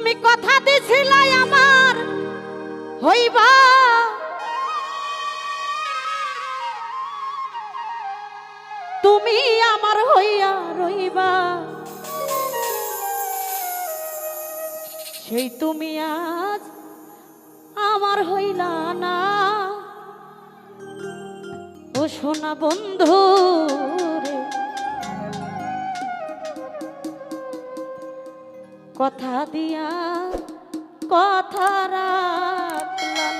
তুমি কথা দিছিলাই আমার, হইবা? তুমি আমার হইয়া রইবা। সেই তুমি আজ আমার হইলা না। ও সোনা বন্ধু কথা দিয়া কথা রাখলাম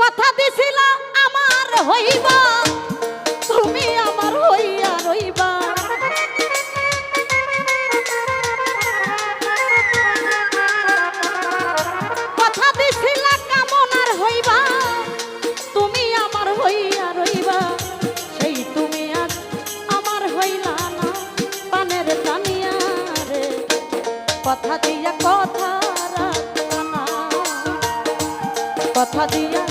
কথা দিছিল আমার হইবা তুমি আমার হইয়া রইবা। কথা দিয়া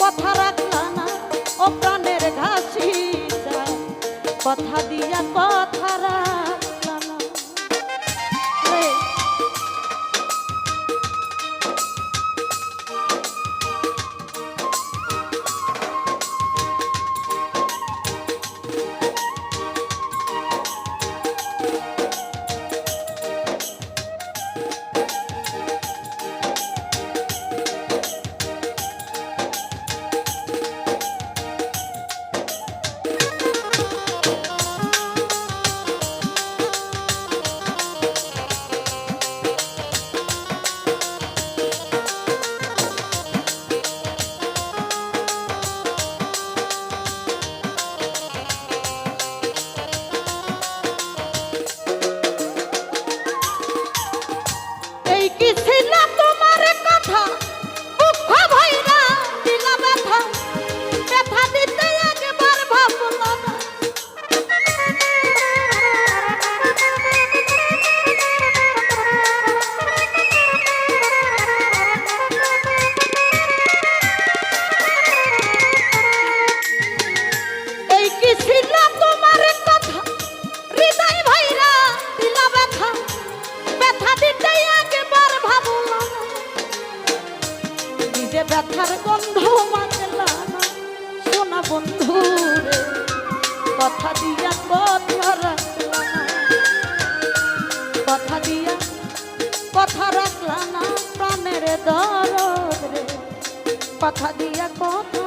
কথা রাখলা না ও প্রাণের ঘাসি কথা দিয়া কথা ব্যথার গন্ধ মানলা বন্ধু কথা দিয়া কথা কথা দিয়া কথা রাখলা প্রাণের দরদ রে। কথা দিয়া কথা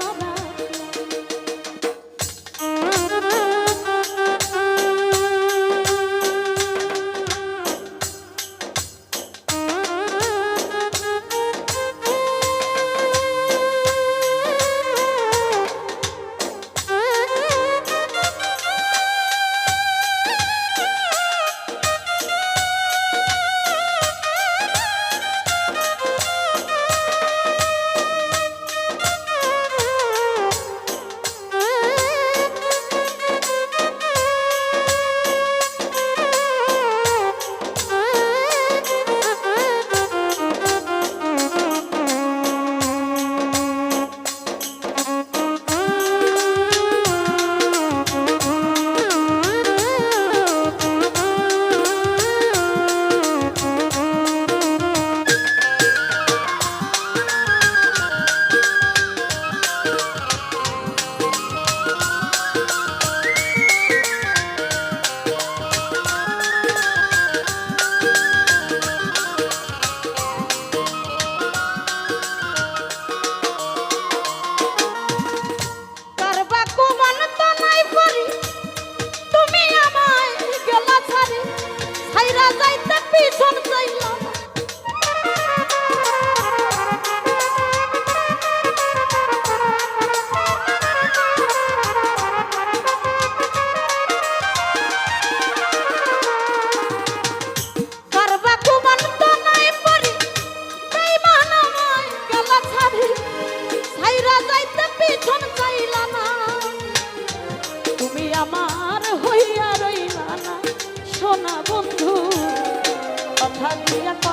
কথা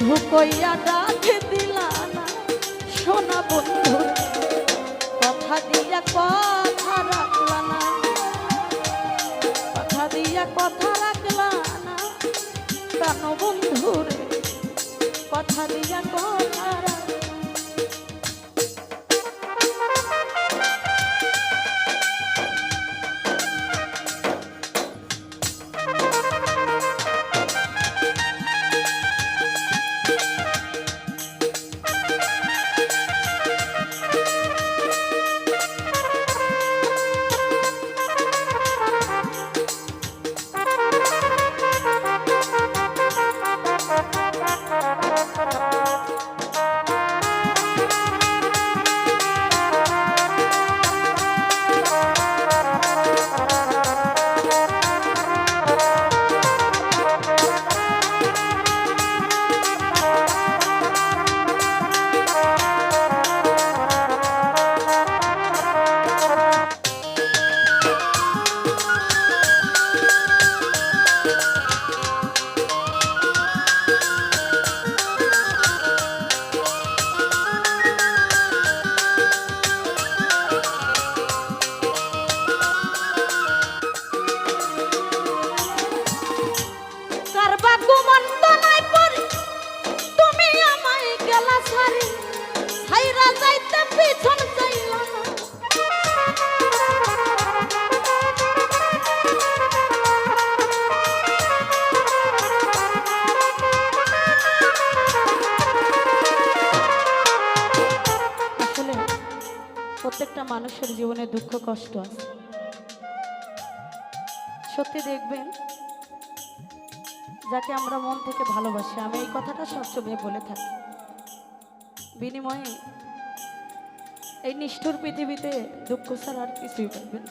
বন্ধু কইয়া ডাকে দিলা না। সোনা বন্ধু, কথা দিয়া কথা রাখলা না। কথা দিয়া কথা রাখলা না। কেন বন্ধু রে, কথা দিয়া কথা রাখলা প্রত্যেকটা মানুষের জীবনে দুঃখ, কষ্ট আছে। সত্যি দেখবেন, যাকে আমরা মন থেকে ভালোবাসি, আমি এই কথাটা সবসময় বলে থাকি। বিনিময়ে এই নিষ্ঠুর পৃথিবীতে দুঃখ ছাড়া আর কিছুই পাবেন।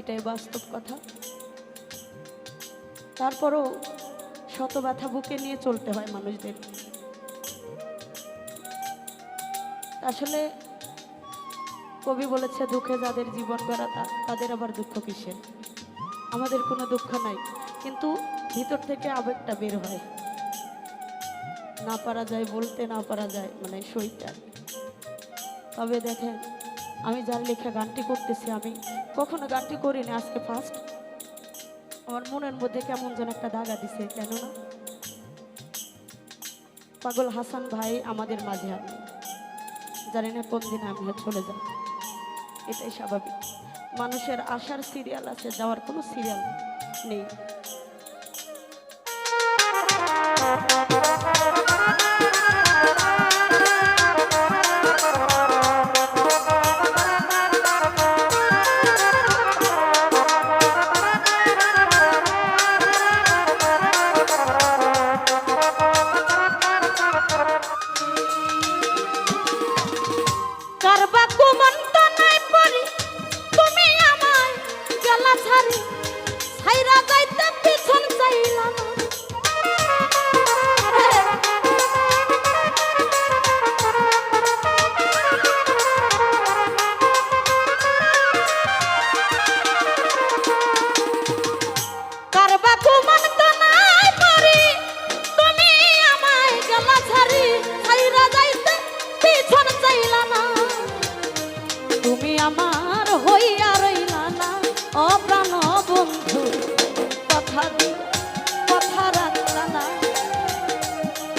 এটাই বাস্তব কথা। তারপরও শত ব্যথা বুকে নিয়ে চলতে হয় মানুষদের। আসলে কবি বলেছে, দুঃখে যাদের জীবন গড়া তা- তাদের আবার দুঃখ কিসের? আমাদের কোনো দুঃখ নাই, কিন্তু ভিতর থেকে আবেগটা বের হয়। না পারা যায় বলতে, না পারা যায় মানে সইটা। তবে দেখেন, আমি যার লেখা গানটি করতেছি, আমি কখনো গানটি করিনি আজকে ফার্স্ট আমার মনের মধ্যে কেমন যেন একটা দাগা দিছে কেননা? পাগল হাসান ভাই আমাদের মাঝে আমি জানি না কোন দিন আমিও চলে যাব। এটাই স্বাভাবিক। মানুষের আসার সিরিয়াল আছে যাওয়ার কোনো সিরিয়াল নেই।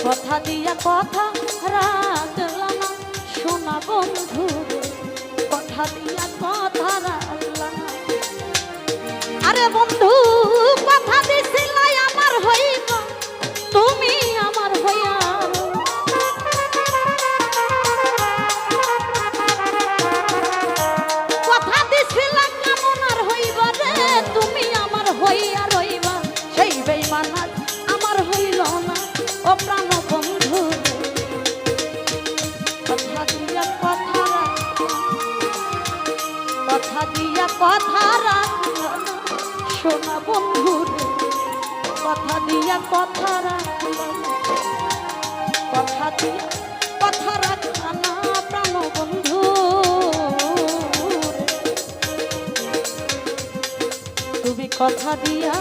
কথা দিয়া কথা রাখলাম না শোনা বন্ধু কথা দিয়া কথা রাখলাম আরে বন্ধু কথা কথা রাখো কথা দিয়া কথা রাখা না প্রাণ বন্ধু। তুমি কথা দিয়া